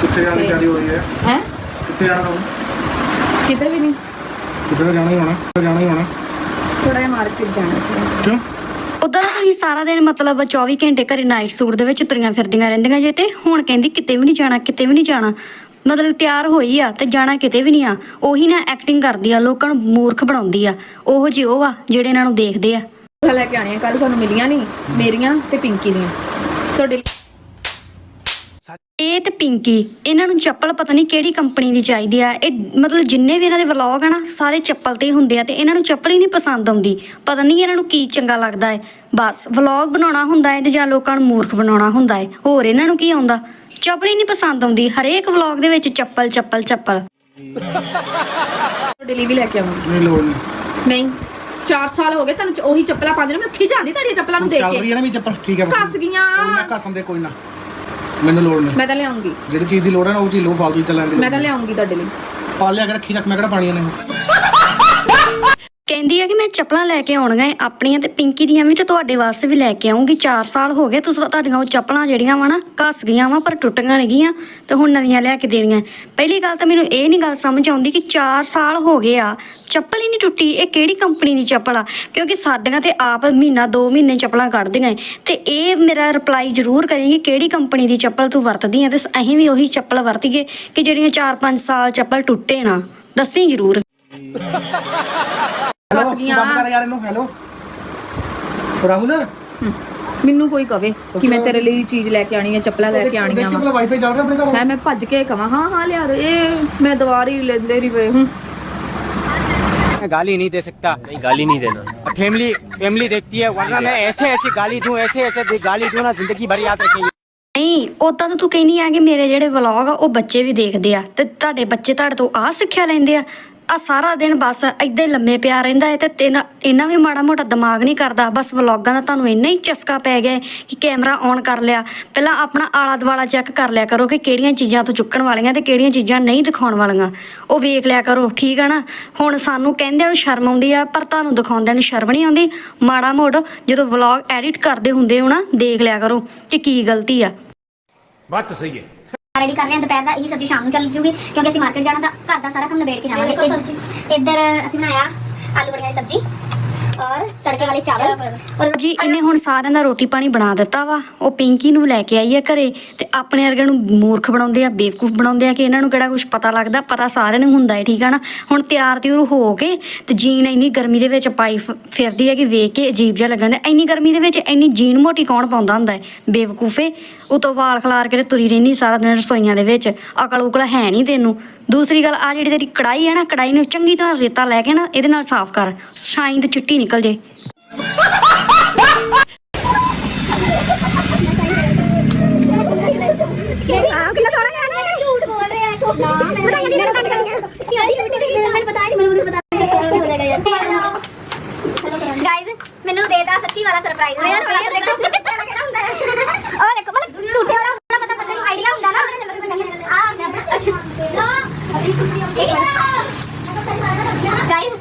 ਕਿੱਥੇ ਜਾਣ ਦੀ ਤਿਆਰੀ ਹੋ ਰਹੀ ਹੈ? ਹੈ? ਕਿੱਥੇ ਜਾਣਾ ਹੁਣ? ਕਿਤੇ ਵੀ ਨਹੀਂ। ਕਿੱਥੇ ਤਾਂ ਜਾਣਾ ਹੀ ਹੋਣਾ ਕਿਤੇ ਜਾਣਾ ਹੀ ਹੋਣਾ। ਥੋੜਾ ਜਿਹਾ ਮਾਰਕੀਟ ਜਾਣਾ ਸੀ। ਕਿਉਂ? ਉਦਾਂ ਤਾਂ ਤੁਸੀਂ ਸਾਰਾ ਦਿਨ ਮਤਲਬ 24 ਘੰਟੇ ਘਰੇ ਨਾਈਟ ਸੂਟ ਦੇ ਵਿੱਚ ਤੁਰੀਆਂ ਫਿਰਦੀਆਂ ਰਹਿੰਦੀਆਂ ਜੇ ਤੇ ਹੁਣ ਕਹਿੰਦੀ ਕਿਤੇ ਵੀ ਨਹੀਂ ਜਾਣਾ ਕਿਤੇ ਵੀ ਨਹੀਂ ਜਾਣਾ। ਮਤਲਬ ਤਿਆਰ ਹੋਈ ਆ ਤੇ ਜਾਣਾ ਕਿਤੇ ਵੀ ਨਹੀਂ ਆ। ਉਹੀ ਨਾ ਐਕਟਿੰਗ ਕਰਦੀ ਆ ਲੋਕਾਂ ਨੂੰ ਮੂਰਖ ਬਣਾਉਂਦੀ ਆ। ਉਹੋ ਜਿਹੇ ਉਹ ਆ ਜਿਹੜੇ ਇਹਨਾਂ ਨੂੰ ਦੇਖਦੇ ਆ। ਲੈ ਕੇ ਆਣੀਆਂ ਕੱਲ ਸਾਨੂੰ ਮਿਲੀਆਂ ਨਹੀਂ ਮੇਰੀਆਂ ਤੇ ਪਿੰਕੀ ਦੀਆਂ। ਤੁਹਾਡੇ ਲਈ ਇਹ ਤੇ ਪਿੰਕੀ ਇਹਨਾਂ ਨੂੰ ਚੱਪਲ ਪਤਾ ਨਹੀਂ ਕਿਹੜੀ ਕੰਪਨੀ ਦੀ ਚਾਹੀਦੀ ਆ। ਇਹ ਮਤਲਬ ਜਿੰਨੇ ਵੀ ਇਹਨਾਂ ਦੇ ਵਲੌਗ ਆ ਨਾ ਸਾਰੇ ਚੱਪਲ ਤੇ ਹੀ ਹੁੰਦੇ ਆ ਤੇ ਇਹਨਾਂ ਨੂੰ ਚੱਪਲ ਹੀ ਨਹੀਂ ਪਸੰਦ ਆਉਂਦੀ। ਪਤਾ ਨਹੀਂ ਇਹਨਾਂ ਨੂੰ ਕੀ ਚੰਗਾ ਲੱਗਦਾ ਹੈ ਬਸ ਵਲੌਗ ਬਣਾਉਣਾ ਹੁੰਦਾ ਹੈ ਤੇ ਜਾਂ ਲੋਕਾਂ ਨੂੰ ਮੂਰਖ ਬਣਾਉਣਾ ਹੁੰਦਾ ਹੈ ਹੋਰ ਇਹਨਾਂ ਨੂੰ ਕੀ ਆਉਂਦਾ? ਚੱਪਲ ਹੀ ਨਹੀਂ ਪਸੰਦ ਆਉਂਦੀ। ਹਰੇਕ ਵਲੌਗ ਦੇ ਵਿੱਚ ਚੱਪਲ ਚੱਪਲ ਚੱਪਲ। ਵੀ ਲੈ ਕੇ ਆਵਾਂਗੀ ਨਹੀਂ ਲੋੜ ਨਹੀਂ ਨਹੀਂ? 4 ਸਾਲ ਹੋ ਗਏ ਤੁਹਾਨੂੰ ਉਹੀ ਚੱਪਲਾਂ ਪਾਉਂਦੇ ਨੇ। ਮੈਨੂੰ ਖਿਜ ਆਉਂਦੀ ਤੁਹਾਡੀਆਂ ਚੱਪਲਾਂ ਨੂੰ ਦੇਖ ਚੱਲ ਰਹੀ ਕੇ। ਹੈ ਨਾ ਵੀ ਚੱਪਲ। ਠੀਕ ਹੈ ਬਸ। ਕੱਸ ਗਈਆਂ। ਕੋਈ ਨਾ ਕੱਸਣ ਦੇ ਕੋਈ ਨਾ। ਮੈਨੂੰ ਲੋੜ ਨਹੀਂ। ਮੈਂ ਤਾਂ ਲਿਆਉਂਗੀ। ਜਿਹੜੀ ਚੀਜ਼ ਦੀ ਲੋੜ ਹੈ ਨਾ ਉਹ ਚੀਜ਼ ਲੋ ਫਾਲਤੂ ਚ ਲੈਣ ਦੀ ਮੈਂ ਤਾਂ ਲਿਆਉਂਗੀ ਤੁਹਾਡੇ ਲਈ। ਪਾ ਲਿਆ ਕੇ ਰੱਖੀ ਰੱਖ ਮੈਂ ਕਿਹੜਾ ਪਾਣੀਆਂ ਨੇ ਕਹਿੰਦੀ ਆ ਕਿ ਮੈਂ ਚੱਪਲਾਂ ਲੈ ਕੇ ਆਉਣੀਆਂ ਏ, ਆਪਣੀਆਂ ਤੇ ਪਿੰਕੀ ਦੀਆਂ ਵੀ ਤੇ ਤੁਹਾਡੇ ਵਾਸਤੇ ਵੀ ਲੈ ਕੇ ਆਉਂਗੀ 4 ਸਾਲ ਹੋ ਗਏ ਤੁਸੀਂ ਤੁਹਾਡੀਆਂ ਉਹ ਚੱਪਲਾਂ ਜਿਹੜੀਆਂ ਵਾ ਨਾ, ਘਸ ਗਈਆਂ ਵਾ, ਪਰ ਟੁੱਟੀਆਂ ਨਹੀਂ ਗਈਆਂ ਤੇ ਹੁਣ ਨਵੀਆਂ ਲੈ ਕੇ ਦੇਣੀਆਂ ਪਹਿਲੀ ਗੱਲ ਤਾਂ ਮੈਨੂੰ ਇਹ ਨਹੀਂ ਗੱਲ ਸਮਝ ਆਉਂਦੀ ਕਿ 4 ਸਾਲ ਹੋ ਗਏ ਆ, ਚੱਪਲ ਹੀ ਨਹੀਂ ਟੁੱਟੀ, ਇਹ ਕਿਹੜੀ ਕੰਪਨੀ ਦੀ ਚੱਪਲ ਆ? ਕਿਉਂਕਿ ਸਾਡੀਆਂ ਤੇ ਆਪ ਮਹੀਨਾ 2 ਮਹੀਨੇ ਚੱਪਲਾਂ ਕੱਢਦੀਆਂ ਏ। ਤੇ ਇਹ ਮੇਰਾ ਰਿਪਲਾਈ ਜ਼ਰੂਰ ਕਰੇਗੀ ਕਿਹੜੀ ਕੰਪਨੀ ਦੀ ਚੱਪਲ ਤੂੰ ਵਰਤਦੀ ਆ? ਤੇ ਅਸੀਂ ਵੀ ਉਹੀ ਚੱਪਲ ਵਰਤੀਏ ਕਿ ਜਿਹੜੀਆਂ 4-5 ਸਾਲ ਚੱਪਲ ਟੁੱਟੇ ਨਾ। ਦੱਸੀ ਜ਼ਰੂਰ। ਹੈਲੋ ਕੱਸ ਤੂੰ ਗਈਆਂ। ਬੰਦ ਕਰ ਯਾਰ ਇਹਨੂੰ ਹੈਲੋ ਰਾਹੁਲ ਮੈਨੂੰ ਕੋਈ ਕਵੇ ਕਿ ਮੈਂ ਤੇਰੇ ਲਈ ਚੀਜ਼ ਲੈ ਕੇ ਆਣੀ ਹੈ ਚੱਪਲਾਂ ਲੈ ਕੇ ਆਣੀਆਂ ਦੇਖੀ ਵਾ ਭਲਾ ਵਾਈਫਾਈ ਚੱਲ ਰਿਹਾ ਆਪਣੇ ਘਰ ਹੈ ਮੈਂ ਭੱਜ ਕੇ ਕਵਾਂ ਹਾਂ ਹਾਂ ਲਿਆ ਦੇ ਇਹ ਮੈਂ ਦਵਾਰ ਹੀ ਲੈਂਦੇ ਰਹੀ ਵੇ ਹੂੰ मैं गाली नहीं दे सकता नहीं गाली नहीं देना फैमिली फैमिली देखती है वरना मैं ऐसे ऐसी गाली दूं ऐसे ऐसे दे- गाली दूं ना जिंदगी भर याद रखेंगे ਨਹੀਂ ਉਦਾਂ ਤਾਂ ਤੂੰ ਕਹਿੰਦੀ ਆ ਕਿ ਮੇਰੇ ਜਿਹੜੇ ਵਲੌਗ ਆ ਉਹ ਬੱਚੇ ਵੀ ਦੇਖਦੇ ਆ ਤੇ ਤੁਹਾਡੇ ਬੱਚੇ ਤੁਹਾਡੇ ਤੋਂ ਆਹ ਸਿੱਖਿਆ ਲੈਂਦੇ ਆ ਆ ਸਾਰਾ ਦਿਨ ਬਸ ਏਦਾਂ ਹੀ ਲੰਮੇ ਪਿਆ ਰਹਿੰਦਾ ਹੈ ਤੇ ਤੇਨਾ ਇਹਨਾਂ ਵੀ ਮਾੜਾ ਮੋਟਾ ਦਿਮਾਗ ਨਹੀਂ ਕਰਦਾ। ਬਸ ਵਲੌਗਾਂ ਦਾ ਤੁਹਾਨੂੰ ਇੰਨਾ ਹੀ ਚਸਕਾ ਪੈ ਗਿਆ ਕਿ ਕੈਮਰਾ ਔਨ ਕਰ ਲਿਆ। ਪਹਿਲਾਂ ਆਪਣਾ ਆਲਾ ਦੁਆਲਾ ਚੈੱਕ ਕਰ ਲਿਆ ਕਰੋ ਕਿ ਕਿਹੜੀਆਂ ਚੀਜ਼ਾਂ ਤੋਂ ਚੁੱਕਣ ਵਾਲੀਆਂ ਤੇ ਕਿਹੜੀਆਂ ਚੀਜ਼ਾਂ ਨਹੀਂ ਦਿਖਾਉਣ ਵਾਲੀਆਂ। ਉਹ ਵੇਖ ਲਿਆ ਕਰੋ, ਠੀਕ ਹੈ ਨਾ? ਹੁਣ ਸਾਨੂੰ ਕਹਿੰਦਿਆਂ ਨੂੰ ਸ਼ਰਮ ਆਉਂਦੀ ਆ, ਪਰ ਤੁਹਾਨੂੰ ਦਿਖਾਉਂਦਿਆਂ ਨੂੰ ਸ਼ਰਮ ਨਹੀਂ ਆਉਂਦੀ। ਮਾੜਾ ਮੋੜ ਜਦੋਂ ਵਲੌਗ ਐਡਿਟ ਕਰਦੇ ਹੁੰਦੇ ਹੋ ਨਾ, ਦੇਖ ਲਿਆ ਕਰੋ ਕਿ ਕੀ ਗਲਤੀ ਆ। ਰੈਡੀ ਕਰ ਰਹੇ ਹਾਂ ਦੁਪਹਿਰ ਦਾ ਇਹ ਸਬਜ਼ੀ ਸ਼ਾਮ ਨੂੰ ਚੱਲ ਜੂਗੀ ਕਿਉਂਕਿ ਅਸੀਂ ਮਾਰਕੀਟ ਜਾਣਾ ਤਾਂ ਘਰ ਦਾ ਸਾਰਾ ਕੰਮ ਨਿਬੇੜ ਕੇ ਜਾਵਾਂਗੇ। ਇੱਧ- ਇੱਧਰ ਅਸੀਂ ਬਣਾਇਆ ਆਲੂ ਬੜੀਆਂ ਦੀ ਸਬਜ਼ੀ। ਔਰ ਤੜਕੇ ਵਾਲੇ ਚਾਵਲ ਔਰ ਜੀ, ਇਹਨੇ ਹੁਣ ਸਾਰਿਆਂ ਦਾ ਰੋਟੀ ਪਾਣੀ ਬਣਾ ਦਿੱਤਾ ਵਾ। ਉਹ ਪਿੰਕੀ ਨੂੰ ਲੈ ਕੇ ਆਈ ਹੈ ਘਰੇ ਤੇ ਆਪਣੇ ਵਰਗਿਆਂ ਨੂੰ ਮੂਰਖ ਬਣਾਉਂਦੇ ਆ, ਬੇਵਕੂਫ ਬਣਾਉਂਦੇ ਆ ਕਿ ਇਹਨਾਂ ਨੂੰ ਕਿਹੜਾ ਕੁਝ ਪਤਾ ਲੱਗਦਾ, ਪਤਾ ਸਾਰਿਆਂ ਨੂੰ ਹੁੰਦਾ ਹੈ, ਠੀਕ ਆ ਨਾ? ਹੁਣ ਤਿਆਰ ਤਿਉਰ ਹੋ ਕੇ ਤੇ ਜੀਨ ਇੰਨੀ ਗਰਮੀ ਦੇ ਵਿੱਚ ਪਾਈ ਫਿਰਦੀ ਹੈ ਕਿ ਵੇਖ ਕੇ ਅਜੀਬ ਜਿਹਾ ਲੱਗਣ ਦਾ ਇੰਨੀ ਗਰਮੀ ਦੇ ਵਿੱਚ ਇੰਨੀ ਜੀਨ ਮੋਟੀ ਕੌਣ ਪਾਉਂਦਾ ਹੁੰਦਾ ਹੈ? ਬੇਵਕੂਫੇ ਉਤੋਂ ਵਾਲ ਖਲਾਰ ਕੇ ਤੇ ਤੁਰੀ ਰਹਿੰਦੀ ਸਾਰਾ ਦਿਨ ਰਸੋਈਆਂ ਦੇ ਵਿੱਚ। ਅਕਲ ਉਕਲ ਹੈ ਨਹੀਂ ਤੈਨੂੰ। ਦੂਸਰੀ ਗੱਲ ਆ ਜਿਹੜੀ ਤੇਰੀ ਕੜਾਈ ਹੈ ਨਾ ਕੜਾਈ ਨੂੰ ਚੰਗੀ ਤਰ੍ਹਾਂ ਰੇਤਾ ਲੈ ਕੇ ਨਾ ਇਹਦੇ ਨਾਲ ਸਾਫ਼ ਕਰ। ਸ਼ਾਈਨ ਤੇ ਚਿੱਟੀ ਨਿਕਲ ਜੇ। ਮੈਨੂੰ ਮੈਨੂੰ ਦੇਦਾ ਸੱਚੀ ਵਾਲਾ ਸਰਪ੍ਰਾਈਜ਼ ਯਾਰ ਥੋੜਾ ਦੇਖੋ ਕਿਹੜਾ ਹੁੰਦਾ ਹੈ ਉਹ ਦੇਖੋ ਮਤਲਬ ਝੂਠੇ ਵਾਲਾ ਥੋੜਾ ਪਤਾ ਬੰਦੇ ਨੂੰ ਆਈਡੀਆ ਹੁੰਦਾ ਨਾ ਆ ਮੈਂ ਆਪਣਾ ਅੱਛਾ ਗਾਇਜ਼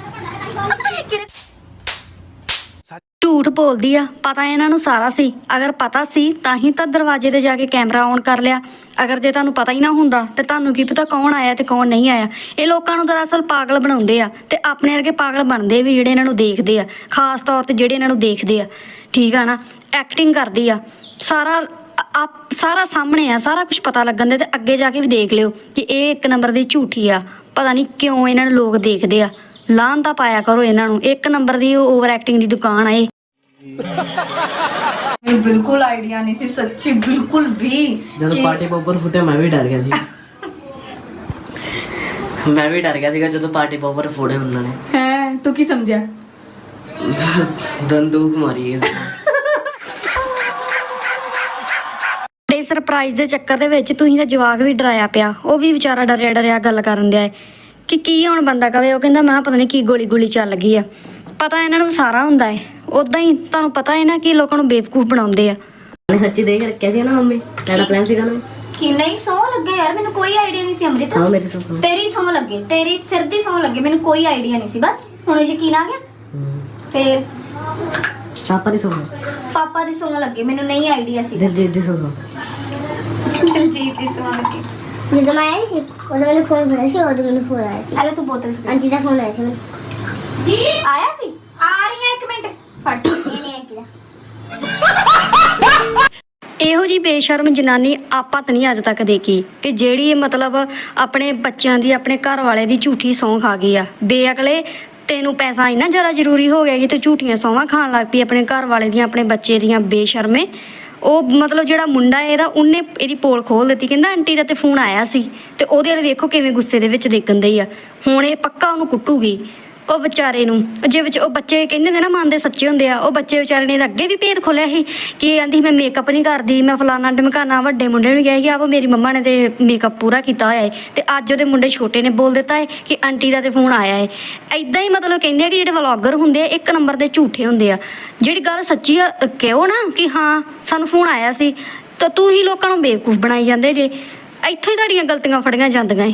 ਝੂਠ ਬੋਲਦੀ ਆ, ਪਤਾ ਇਹਨਾਂ ਨੂੰ ਸਾਰਾ ਸੀ। ਅਗਰ ਪਤਾ ਸੀ, ਤਾਂ ਹੀ ਤਾਂ ਦਰਵਾਜ਼ੇ ਤੇ ਜਾ ਕੇ ਕੈਮਰਾ ਔਨ ਕਰ ਲਿਆ। ਅਗਰ ਜੇ ਤੁਹਾਨੂੰ ਪਤਾ ਹੀ ਨਾ ਹੁੰਦਾ, ਤੇ ਤੁਹਾਨੂੰ ਕੀ ਪਤਾ ਕੌਣ ਆਇਆ ਤੇ ਕੌਣ ਨਹੀਂ ਆਇਆ। ਇਹ ਲੋਕਾਂ ਨੂੰ ਦਰਅਸਲ ਪਾਗਲ ਬਣਾਉਂਦੇ ਆ, ਤੇ ਆਪਣੇ ਵਰਗੇ ਪਾਗਲ ਬਣਦੇ ਵੀ ਜਿਹੜੇ ਇਹਨਾਂ ਨੂੰ ਦੇਖਦੇ ਆ। ਖਾਸ ਤੌਰ ਤੇ ਜਿਹੜੇ ਇਹਨਾਂ ਨੂੰ ਦੇਖਦੇ ਆ। ਠੀਕ ਆ ਨਾ? ਐਕਟਿੰਗ ਕਰਦੀ ਆ। ਸਾਰਾ, ਆਪ, ਸਾਰਾ ਸਾਹਮਣੇ ਆ, ਸਾਰਾ ਕੁਝ ਪਤਾ ਲੱਗਣ ਦੇ ਤੇ ਅੱਗੇ ਜਾ ਕੇ ਵੀ ਦੇਖ ਲਿਓ ਕਿ ਇਹ ਇੱਕ ਨੰਬਰ ਦੀ ਝੂਠੀ ਆ। ਪਤਾ ਨਹੀਂ ਕਿਉਂ ਇਹਨਾਂ ਨੂੰ ਲੋਕ ਦੇਖਦੇ ਆ। ਲਾਹਨ ਤਾਂ ਪਾਇਆ ਕਰੋ ਇਹਨਾਂ ਨੂੰ। ਇੱਕ ਨੰਬਰ ਦੀ ਓਵਰ ਐਕਟਿੰਗ ਦੀ ਦੁਕਾਨ ਆ ਇਹ। ਮੈਨੂੰ ਬਿਲਕੁਲ ਆਈਡੀਆ ਨਹੀਂ ਸੀ ਸੱਚੀ ਬਿਲਕੁਲ ਵੀ ਜਦੋਂ ਕਿ- ਪਾਰਟੀ ਪੋਪਰ ਫੁੱਟੇ ਮੈਂ ਵੀ ਡਰ ਗਿਆ ਸੀ। ਮੈਂ ਵੀ ਡਰ ਗਿਆ ਸੀਗਾ ਜਦੋਂ ਪਾਰਟੀ ਪੋਪਰ ਫੋੜੇ ਉਹਨਾਂ ਨੇ। ਹੈਂ ਤੂੰ ਕੀ ਸਮਝਿਆ? ਦੰਦੂਕ ਮਾਰੀ ਇਸ ਬੜੇ ਸਰਪ੍ਰਾਈਜ਼ ਦੇ ਚੱਕਰ ਦੇ ਵਿੱਚ ਤੁਸੀਂ ਤਾਂ ਜਵਾਕ ਵੀ ਡਰਾਇਆ ਪਿਆ। ਉਹ ਵੀ ਵਿਚਾਰਾ ਡਰਿਆ ਡਰਿਆ ਗੱਲ ਕਰਨ ਦਿਆ ਕਿ ਕੀ ਹੁਣ ਬੰਦਾ ਕਵੇ ਉਹ ਕਹਿੰਦਾ ਮੈਂ ਪਤਾ ਨਹੀਂ ਕੀ ਗੋਲੀ ਗੋਲੀ ਚੱਲ ਗਈ ਆ। ਪਤਾ ਇਹਨਾਂ ਨੂੰ ਸਾਰਾ ਹੁੰਦਾ ਹੈ ਉਦਾਂ ਹੀ ਤੁਹਾਨੂੰ ਪਤਾ ਹੈ ਨਾ ਕਿ ਲੋਕਾਂ ਨੂੰ ਬੇਵਕੂਫ ਬਣਾਉਂਦੇ ਆ। ਨੇ ਸੱਚੀ ਦੇਖ ਰੱਖਿਆ ਸੀ ਨਾ ਮੰਮੀ? ਤੇਰਾ ਪਲਾਨ ਸੀਗਾ ਨਾ? ਕਿ ਨਹੀਂ ਸੌ ਲੱਗੇ ਯਾਰ ਮੈਨੂੰ ਕੋਈ ਆਈਡੀਆ ਨਹੀਂ ਸੀ ਅੰਮ੍ਰਿਤ। ਹਾਂ ਮੇਰੇ ਸੁਪਨਾ ਤੇਰੀ ਸੌ ਲੱਗੇ ਤੇਰੀ ਸਿਰ ਦੀ ਸੌ ਲੱਗੇ ਮੈਨੂੰ ਕੋਈ ਆਈਡੀਆ ਨਹੀਂ ਸੀ ਬਸ। ਹੁਣ ਯਕੀਨ ਆ ਗਿਆ? ਫੇਰ? ਪਾਪਾ ਦੀ ਸੁਪਨਾ ਪਾਪਾ ਦੀ ਸੌ ਲੱਗੇ ਮੈਨੂੰ ਨਹੀਂ ਆਈਡੀਆ ਸੀ। ਦਿਲਜੀਤ ਦੀ ਸੁਪਨਾ ਦਿਲਜੀਤ ਦੀ ਸੌ ਲੱਗੇ। ਜਦੋਂ ਮੈਂ ਆਈ ਸੀ ਉਦੋਂ ਮੈਨੂੰ ਫੋਨ ਫੜਿਆ ਸੀ ਉਦੋਂ ਮੈਨੂੰ ਫੋਨ ਆਇਆ ਸੀ। ਅਰੇ ਤੂੰ ਬੋਤਲ ਚ ਆਂਟੀ ਦਾ ਫੋਨ ਆਇਆ ਸੀ ਮੈਨੂੰ। ਜੀ ਆਇਆ? ਇਹੋ ਜੀ ਬੇਸ਼ਰਮ ਜਨਾਨੀ ਆਪਾਂ ਤਾਂ ਨਹੀਂ ਅੱਜ ਤੱਕ ਦੇਖੀ ਕਿ ਜਿਹੜੀ ਮਤਲਬ ਆਪਣੇ ਬੱਚਿਆਂ ਦੀ, ਆਪਣੇ ਘਰ ਵਾਲੇ ਦੀ ਝੂਠੀ ਸੌਂ ਖਾ ਗਈ ਆ। ਬੇਅਕਲੇ ਤੈਨੂੰ ਪੈਸਾ ਇੰਨਾ ਜ਼ਿਆਦਾ ਜ਼ਰੂਰੀ ਹੋ ਗਿਆ ਕਿ ਤੂੰ ਝੂਠੀਆਂ ਸੌਂਵਾਂ ਖਾਣ ਲੱਗ ਪਈ ਆਪਣੇ ਘਰ ਵਾਲੇ ਦੀਆਂ, ਆਪਣੇ ਬੱਚੇ ਦੀਆਂ ਬੇਸ਼ਰਮੇ। ਉਹ ਮਤਲਬ ਜਿਹੜਾ ਮੁੰਡਾ ਇਹਦਾ, ਉਹਨੇ ਇਹਦੀ ਪੋਲ ਖੋਲ ਦਿੱਤੀ, ਕਹਿੰਦਾ ਆਂਟੀ ਦਾ ਤੇ ਫੋਨ ਆਇਆ ਸੀ ਤੇ ਉਹਦੇ ਵਾਲੇ ਵੇਖੋ ਕਿਵੇਂ ਗੁੱਸੇ ਦੇ ਵਿੱਚ ਦੇਖਣ ਦਈ ਆ। ਹੁਣ ਇਹ ਪੱਕਾ ਉਹਨੂੰ ਕੁੱਟੂਗੀ। ਉਹ ਵਿਚਾਰੇ ਨੂੰ, ਜੇ ਵਿੱਚ ਉਹ ਬੱਚੇ ਕਹਿੰਦੇ ਨੇ ਨਾ ਮੰਨਦੇ ਸੱਚੇ ਹੁੰਦੇ ਆ, ਉਹ ਬੱਚੇ ਵਿਚਾਰੇ ਨੇ ਤਾਂ ਅੱਗੇ ਵੀ ਭੇਦ ਖੋਲਿਆ ਸੀ ਕਿ ਇਹ ਆਂਦੀ ਮੈਂ ਮੇਕਅਪ ਨਹੀਂ ਕਰਦੀ, ਮੈਂ ਫਲਾਣਾ ਢਮਕਾਣਾ ਵੱਡੇ ਮੁੰਡੇ ਨੂੰ ਕਿਹਾ ਕਿ ਆਪ ਮੇਰੀ ਮੰਮਾ ਨੇ ਤੇ ਮੇਕਅਪ ਪੂਰਾ ਕੀਤਾ ਹੋਇਆ ਹੈ ਤੇ ਅੱਜ ਉਹਦੇ ਮੁੰਡੇ ਛੋਟੇ ਨੇ ਬੋਲ ਦਿੱਤਾ ਹੈ ਕਿ ਆਂਟੀ ਦਾ ਤੇ ਫੋਨ ਆਇਆ ਹੈ ਐਦਾਂ ਹੀ ਮਤਲਬ ਕਹਿੰਦੇ ਆ ਕਿ ਜਿਹੜੇ ਵਲੌਗਰ ਹੁੰਦੇ ਆ, ਇੱਕ ਨੰਬਰ ਦੇ ਝੂਠੇ ਹੁੰਦੇ ਆ। ਜਿਹੜੀ ਗੱਲ ਸੱਚੀ ਆ ਕਿਹੋ ਨਾ ਕਿ ਹਾਂ, ਸਾਨੂੰ ਫੋਨ ਆਇਆ ਸੀ, ਤਾਂ ਤੂੰ ਹੀ ਲੋਕਾਂ ਨੂੰ ਬੇਵਕੂਫ ਬਣਾਈ ਜਾਂਦੇ ਜੇ, ਇੱਥੋਂ ਹੀ ਤੁਹਾਡੀਆਂ ਗਲਤੀਆਂ ਫੜੀਆਂ ਜਾਂਦੀਆਂ ਏ।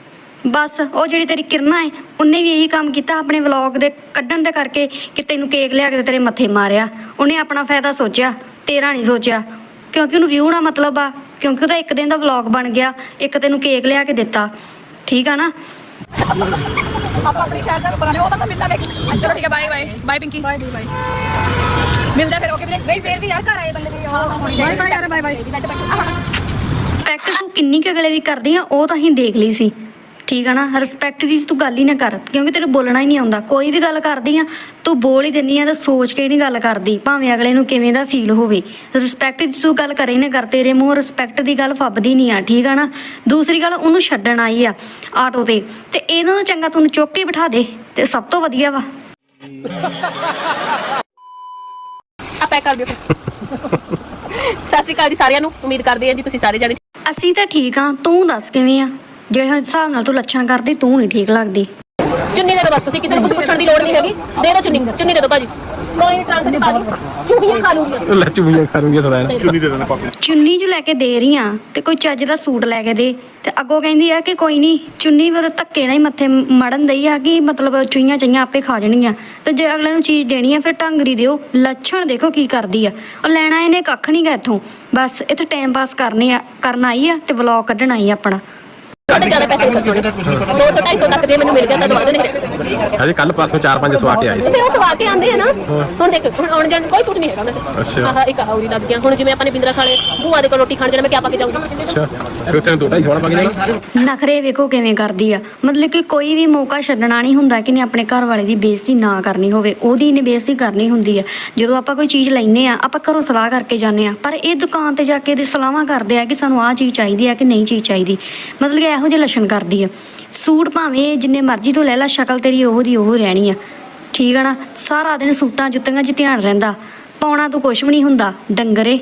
ਬਸ ਉਹ ਜਿਹੜੀ ਤੇਰੀ ਕਿਰਨਾ ਹੈ ਉਹਨੇ ਵੀ ਇਹੀ ਕੰਮ ਕੀਤਾ ਆਪਣੇ ਵਲੌਗ ਦੇ ਕੱਢਣ ਦੇ ਕਰਕੇ ਕਿ ਤੈਨੂੰ ਕੇਕ ਲਿਆ ਕੇ ਤੇਰੇ ਮੱਥੇ ਮਾਰਿਆ। ਉਹਨੇ ਆਪਣਾ ਫਾਇਦਾ ਸੋਚਿਆ ਤੇਰਾ ਨਹੀਂ ਸੋਚਿਆ। ਕਿਉਂਕਿ ਉਹਨੂੰ ਵਿਊ ਨਾਲ ਮਤਲਬ ਆ ਕਿਉਂਕਿ ਉਹਦਾ ਇੱਕ ਦਿਨ ਦਾ ਵਲੌਗ ਬਣ ਗਿਆ ਇੱਕ ਤੈਨੂੰ ਕੇਕ ਲਿਆ ਕੇ ਦਿੱਤਾ। ਠੀਕ ਆ ਨਾ? ਆਪਾਂ ਆਪਣੀ ਸ਼ਹਿਰ ਚ ਪਤਾ ਨਹੀਂ ਉਹ ਤਾਂ ਮਿਲਦਾ ਵੇਖ। ਚਲੋ ਠੀਕ ਹੈ bye bye bye Pinky bye bye ਮਿਲਦਾ ਫਿਰ ਓਕੇ ਵੀਰੇ। ਨਹੀਂ ਫੇਰ ਵੀ ਯਾਰ ਘਰ ਆਏ ਬੰਦੇ ਦੀ ਬਾਏ ਬਾਏ ਯਾਰ ਬਾਏ ਬਾਏ ਰਿਸਪੈਕਟ ਤੂੰ ਕਿੰਨੀ ਕੁ ਅਗਲੇ ਦੀ ਕਰਦੀ ਆ ਉਹ ਤਾਂ ਅਸੀਂ ਦੇਖ ਲਈ ਸੀ। ਠੀਕ ਆ ਨਾ? ਰਿਸਪੈਕਟ ਦੀ ਤੂੰ ਗੱਲ ਹੀ ਨਾ ਕਰ ਕਿਉਂਕਿ ਤੈਨੂੰ ਬੋਲਣਾ ਹੀ ਨਹੀਂ ਆਉਂਦਾ। ਕੋਈ ਵੀ ਗੱਲ ਕਰਦੀ ਆ ਤੂੰ ਬੋਲ ਹੀ ਦਿੰਨੀ ਆ ਤਾਂ ਸੋਚ ਕੇ ਨਹੀਂ ਗੱਲ ਕਰਦੀ ਭਾਵੇਂ ਅਗਲੇ ਨੂੰ ਕਿਵੇਂ ਦਾ ਫੀਲ ਹੋਵੇ। ਰਿਸਪੈਕਟ ਦੀ ਤੂੰ ਗੱਲ ਕਰੇ ਨਾ ਕਰ ਤੇਰੇ ਮੂੰਹ ਰਿਸਪੈਕਟ ਦੀ ਗੱਲ ਫੱਬਦੀ ਨਹੀਂ ਆ ਠੀਕ ਆ ਨਾ? ਦੂਸਰੀ ਗੱਲ ਉਹਨੂੰ ਛੱਡਣ ਆਈ ਆ ਆਟੋ ਤੇ। ਤੇ ਇਹਨਾਂ ਚੰਗਾ ਤੂੰ ਚੁੱਕ ਕੇ ਬਿਠਾ ਦੇ ਤੇ ਸਭ ਤੋਂ ਵਧੀਆ ਵਾ। ਆ ਪੈਕ ਕਰ ਦਿਓ ਸਤਿ ਸ਼੍ਰੀ ਅਕਾਲ ਜੀ ਸਾਰਿਆਂ ਨੂੰ ਉਮੀਦ ਕਰਦੇ ਹਾਂ ਜੀ ਤੁਸੀਂ ਸਾਰੇ ਜਾਣੇ ਅਸੀਂ ਤਾਂ ਠੀਕ ਆ ਤੂੰ ਦੱਸ ਕਿਵੇਂ ਆ? ਜਿਹੜੇ ਹਿਸਾਬ ਨਾਲ ਤੂੰ ਲੱਛਣ ਕਰਦੀ ਤੂੰ ਨਹੀਂ ਠੀਕ ਲੱਗਦੀ। ਚੁੰਨੀ ਦੇ ਦਿਓ ਬਸ ਤੁਸੀਂ ਕਿਸੇ ਨੂੰ ਕੁਝ ਪੁੱਛਣ ਦੀ ਲੋੜ ਨਹੀਂ ਹੈਗੀ। ਦੇ ਦਿਓ ਚੁੰਨੀ ਚੁੰਨੀ ਦੇ ਦਿਓ ਭਾਜੀ। ਕੋਈ ਨੀ, ਟਰੰਕ ਚ ਪਾ ਲਈ। ਚੁੰਨੀਆਂ ਖਾ ਲੂੰਗੀ। ਲੈ ਚੁੰਮੀਆਂ ਕਰੂੰਗੀ ਸਦਾ ਚੁੰਨੀ ਜੋ ਲੈ ਕੇ ਦੇ ਰਹੀ ਆ ਤੇ ਕੋਈ ਚੱਜ ਦਾ ਸੂਟ ਲੈ ਕੇ ਦੇ। ਤੇ ਅੱਗੋਂ ਕਹਿੰਦੀ ਆ ਕਿ ਕੋਈ ਨਹੀਂ ਚੁੰਨੀ ਵਰ ਧੱਕੇ ਨਾਲ ਹੀ ਮੱਥੇ ਮੜਨ ਦਈ ਆ ਕਿ ਮਤਲਬ ਚੁਈਆਂ ਚਈਆਂ ਆਪੇ ਖਾ ਜਾਣਗੀਆਂ। ਤੇ ਜੇ ਅਗਲੇ ਨੂੰ ਚੀਜ਼ ਦੇਣੀ ਆ ਫਿਰ ਢੰਗਰੀ ਦਿਓ। ਲੱਛਣ ਦੇਖੋ ਕੀ ਕਰਦੀ ਆ। ਉਹ ਲੈਣਾ ਇਹਨੇ ਕੱਖ ਨਹੀਂ ਗਾ ਇੱਥੋਂ। ਬਸ ਇੱਥੇ ਟਾਈਮ ਪਾਸ ਕਰਨੀ ਆ ਕਰਨ ਆਈ ਆ ਤੇ ਵਲੌਗ ਕੱਢਣ ਆਈ ਆ ਆਪਣਾ। ਤੁਹਾਡੇ ਜ਼ਿਆਦਾ ਪੈਸੇ ਨਹੀਂ ਖਰਚੋਗੇ 200 250 ਤੱਕ ਜੇ ਮੈਨੂੰ ਮਿਲ ਗਿਆ ਤਾਂ ਦਵਾ ਦੇਣੇ ਹਜੇ ਕੱਲ ਪਰਸੋਂ ਚਾਰ ਪੰਜ ਸਵਾ ਕੇ ਆਏ ਸੀ। ਫਿਰ ਉਹ ਸਵਾ ਕੇ ਆਉਂਦੇ ਆ ਨਾ। ਹੁਣ ਦੇਖ ਹੁਣ ਆਉਣ ਜਾਣ ਕੋਈ ਸੂਟ ਨਹੀਂ ਹੈਗਾ ਉਹਨਾਂ ਦੇ ਅੱਛਾ। ਆਹ ਇੱਕ ਆਉਰੀ ਲੱਗ ਗਿਆ। ਹੁਣ ਜਿਵੇਂ ਆਪਾਂ ਨੇ ਬਿੰਦਰਾ ਖਾਲੇ ਭੂਆ ਦੇ ਕੋਲ ਰੋਟੀ ਖਾਣ ਜਾਣਾ ਮੈਂ ਕਿਆ ਪਾ ਕੇ ਜਾਊਂਗੀ? ਅੱਛਾ। ਫਿਰ ਤੈਨੂੰ ਦੋ ਢਾਈ ਸੌ ਵਾਲਾ ਪਾ ਕੇ ਜਾਣਾ। ਨਖਰੇ ਵੇਖੋ ਕਿਵੇਂ ਕਰਦੀ ਆ। ਮਤਲਬ ਕਿ ਕੋਈ ਵੀ ਮੌਕਾ ਛੱਡਣਾ ਨਹੀਂ ਹੁੰਦਾ ਕਿ ਨੇ ਆਪਣੇ ਘਰ ਵਾਲੇ ਦੀ ਬੇਇੱਜ਼ਤੀ ਨਾ ਕਰਨੀ ਹੋਵੇ। ਉਹਦੀ ਨੇ ਬੇਇੱਜ਼ਤੀ ਕਰਨੀ ਹੁੰਦੀ ਆ। ਜਦੋਂ ਆਪਾਂ ਕੋਈ ਚੀਜ਼ ਲੈਨੇ ਆ ਆਪਾਂ ਘਰੋਂ ਸਲਾਹ ਕਰਕੇ ਜਾਂਦੇ ਆ। ਪਰ ਇਹ ਦੁਕਾਨ ਤੇ ਜਾ ਕੇ ਇਹਦੀ ਸਲਾਹਾਂ ਕਰਦੇ ਆ ਕਿ ਸਾਨੂੰ ਆਹ ਚੀਜ਼ ਚਾਹੀਦੀ ਆ ਕਿ ਨਹੀਂ ਚੀਜ਼ ਚਾਹੀਦੀ। ਮਤਲਬ ਕਿ ਇਹੋ ਜਿਹੇ ਲੱਛਣ ਕਰਦੀ ਆ। ਸੂਟ ਭਾਵੇਂ ਜਿੰਨੇ ਮਰਜ਼ੀ ਤੋਂ ਲੈ ਲੈ ਸ਼ਕਲ ਤੇਰੀ ਉਹੋ ਦੀ ਉਹ ਰਹਿਣੀ ਆ। ਠੀਕ ਆ ਨਾ? ਸਾਰਾ ਦਿਨ ਸੂਟਾਂ ਜੁੱਤੀਆਂ 'ਚ ਧਿਆਨ ਰਹਿੰਦਾ। ਪਾਉਣਾ ਤੂੰ ਕੁਛ ਵੀ ਨਹੀਂ ਹੁੰਦਾ। ਡੰਗਰੇ।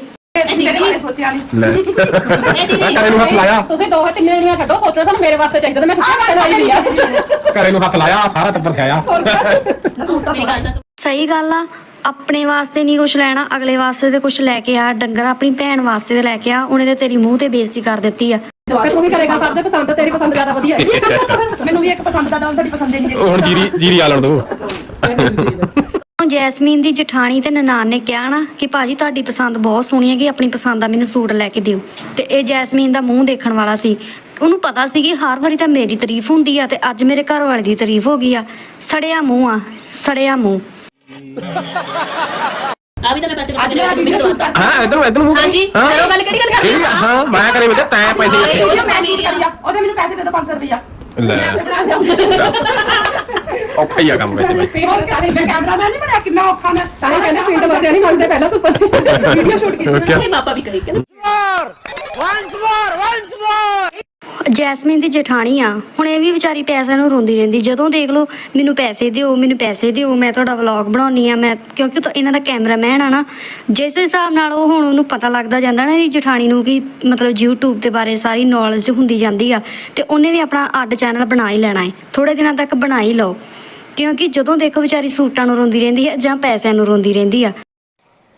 ਲੈ। ਘਰੇ ਨੂੰ ਹੱਥ ਲਾਇਆ। ਤੁਸੀਂ ਦੋ ਤਿੰਨ ਜਣੀਆਂ ਛੱਡੋ ਸੋਚੋ ਤੁਹਾਨੂੰ ਮੇਰੇ ਵਾਸਤੇ ਚਾਹੀਦਾ ਤਾਂ ਮੈਂ ਸੁੱਤਾ ਬਣਾਈ ਵੀ ਆ। ਘਰੇ ਨੂੰ ਹੱਥ ਲਾਇਆ ਸਾਰਾ ਟੱਬਰ ਖਾਇਆ ਮੇਰੀ ਗੱਲ ਦੱਸੋ ਸਹੀ ਗੱਲ ਆ। ਆਪਣੇ ਵਾਸਤੇ ਨਹੀਂ ਕੁਝ ਲੈਣਾ ਅਗਲੇ ਵਾਸਤੇ ਤੇ ਕੁਝ ਲੈ ਕੇ ਆ। ਡੰਗਰ ਆਪਣੀ ਭੈਣ ਵਾਸਤੇ ਤੇ ਲੈ ਕੇ ਆ। ਉਹਨੇ ਤੇ ਤੇਰੀ ਮੂੰਹ ਤੇ ਬੇਇੱਜ਼ਤੀ ਕਰ ਦਿੱਤੀ ਆ। ਤੂੰ ਵੀ ਕਰੇਗਾ ਸਭ ਦੇ ਪਸੰਦ ਤੇਰੀ ਪਸੰਦ ਜ਼ਿਆਦਾ ਵਧੀਆ ਹੈ। ਮੈਨੂੰ ਵੀ ਇੱਕ ਪਸੰਦ ਦਾ ਦਮ ਤੁਹਾਡੀ ਪਸੰਦ ਨਹੀਂ ਹੁਣ ਜੀਰੀ ਜੀਰੀ ਆ ਲੈਣ ਦੋ। ਹੁਣ ਜੈਸਮੀਨ ਦੀ ਜਠਾਣੀ ਤੇ ਨਨਾਣ ਨੇ ਕਿਹਾ ਨਾ ਕਿ ਭਾਜੀ ਤੁਹਾਡੀ ਪਸੰਦ ਬਹੁਤ ਸੋਹਣੀ ਹੈਗੀ ਆਪਣੀ ਪਸੰਦ ਦਾ ਮੈਨੂੰ ਸੂਟ ਲੈ ਕੇ ਦਿਓ। ਤੇ ਇਹ ਜੈਸਮੀਨ ਦਾ ਮੂੰਹ ਦੇਖਣ ਵਾਲਾ ਸੀ। ਉਹਨੂੰ ਪਤਾ ਸੀ ਕਿ ਹਰ ਵਾਰੀ ਤਾਂ ਮੇਰੀ ਤਾਰੀਫ ਹੁੰਦੀ ਆ ਤੇ ਅੱਜ ਮੇਰੇ ਘਰ ਵਾਲੇ ਦੀ ਤਾਰੀਫ ਹੋ ਗਈ ਆ। ਸੜਿਆ ਮੂੰਹ ਆ ਸੜਿਆ ਮੂੰਹ। ਆ ਵੀ ਤਾਂ ਮੈਂ ਪੈਸੇ ਕੱਢ ਕੇ ਮੈਨੂੰ ਦਵਾਤਾ। ਹਾਂ ਇਧਰ ਇਧਰ ਮੂੰਹ ਹਾਂਜੀ ਕਰੋ ਗੱਲ ਕਿਹੜੀ ਗੱਲ ਠੀਕ ਆ, ਹਾਂ ਮੈਂ ਕਰੇ ਬੇਟਾ ਤੈਂ ਪੈਸੇ ਉਹ ਦਿੱਤੇ ਮੈਂ ਆ ਉਹਦੇ ਮੈਨੂੰ ਪੈਸੇ ਦੇ ਦੋ 500 ਰੁਪਇਆ ਲੈ। ਔਖਾ ਹੀ ਆ ਕੰਮ ਵਿੱਚ ਬਈ। ਹੋਰ ਕਰੀ ਮੈਂ ਕੈਮਰਾਮੈਨ ਨਹੀਂ ਬਣਿਆ ਕਿੰਨਾ ਔਖਾ ਮੈਂ। ਤਾਂ ਹੀ ਕਹਿੰਦੇ ਪਿੰਡ ਵਾਸਿਆਂ ਨਹੀਂ ਮੰਨਦੇ ਪਹਿਲਾਂ ਤੂੰ। ਵੀਡੀਓ ਸ਼ੂਟ ਕੀਤੀ। ਓਕੇ ਮੇਰੇ ਪਾਪਾ ਵੀ ਕਹੀ ਕਹਿੰਦੇ ਜੈਸਮੀਨ ਦੀ ਜਠਾਣੀ ਆ। ਹੁਣ ਇਹ ਵੀ ਵਿਚਾਰੀ ਪੈਸਿਆਂ ਨੂੰ ਰੋਂਦੀ ਰਹਿੰਦੀ। ਜਦੋਂ ਦੇਖ ਲਓ, ਮੈਨੂੰ ਪੈਸੇ ਦਿਓ, ਮੈਨੂੰ ਪੈਸੇ ਦਿਓ, ਮੈਂ ਤੁਹਾਡਾ ਵਲੌਗ ਬਣਾਉਣੀ ਆ, ਮੈਂ ਕਿਉਂਕਿ ਤਾਂ ਇਹਨਾਂ ਦਾ ਕੈਮਰਾਮੈਨ ਆ ਨਾ। ਜਿਸ ਹਿਸਾਬ ਨਾਲ ਉਹ ਹੁਣ ਉਹਨੂੰ ਪਤਾ ਲੱਗਦਾ ਜਾਂਦਾ ਨਾ ਇਹਦੀ ਜਠਾਣੀ ਨੂੰ ਕਿ ਮਤਲਬ YouTube ਦੇ ਬਾਰੇ ਸਾਰੀ ਨੌਲੇਜ ਹੁੰਦੀ ਜਾਂਦੀ ਆ, ਤੇ ਉਹਨੇ ਵੀ ਆਪਣਾ ਅੱਡ ਚੈਨਲ ਬਣਾ ਹੀ ਲੈਣਾ ਹੈ ਥੋੜੇ ਦਿਨਾਂ ਤੱਕ ਬਣਾ ਹੀ ਲਓ। ਕਿਉਂਕਿ ਜਦੋਂ ਦੇਖੋ ਵਿਚਾਰੀ ਸੂਟਾਂ ਨੂੰ ਰੋਂਦੀ ਰਹਿੰਦੀ ਹੈ ਜਾਂ ਪੈਸਿਆਂ ਨੂੰ ਰੋਂਦੀ ਰਹਿੰਦੀ ਆ।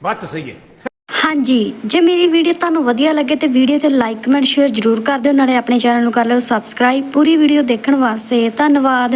ਬਾਤ ਸਹੀ ਹੈ ਹਾਂਜੀ, ਜੇ ਮੇਰੀ ਵੀਡੀਓ ਤੁਹਾਨੂੰ ਵਧੀਆ ਲੱਗੇ ਤੇ ਵੀਡੀਓ ਤੇ ਲਾਈਕ ਕਮੈਂਟ ਸ਼ੇਅਰ ਜ਼ਰੂਰ ਕਰ ਦਿਓ। ਨਾਲੇ ਆਪਣੇ ਚੈਨਲ ਨੂੰ ਕਰ ਲਿਓ ਸਬਸਕ੍ਰਾਈਬ ਪੂਰੀ ਵੀਡੀਓ ਦੇਖਣ ਵਾਸਤੇ ਧੰਨਵਾਦ।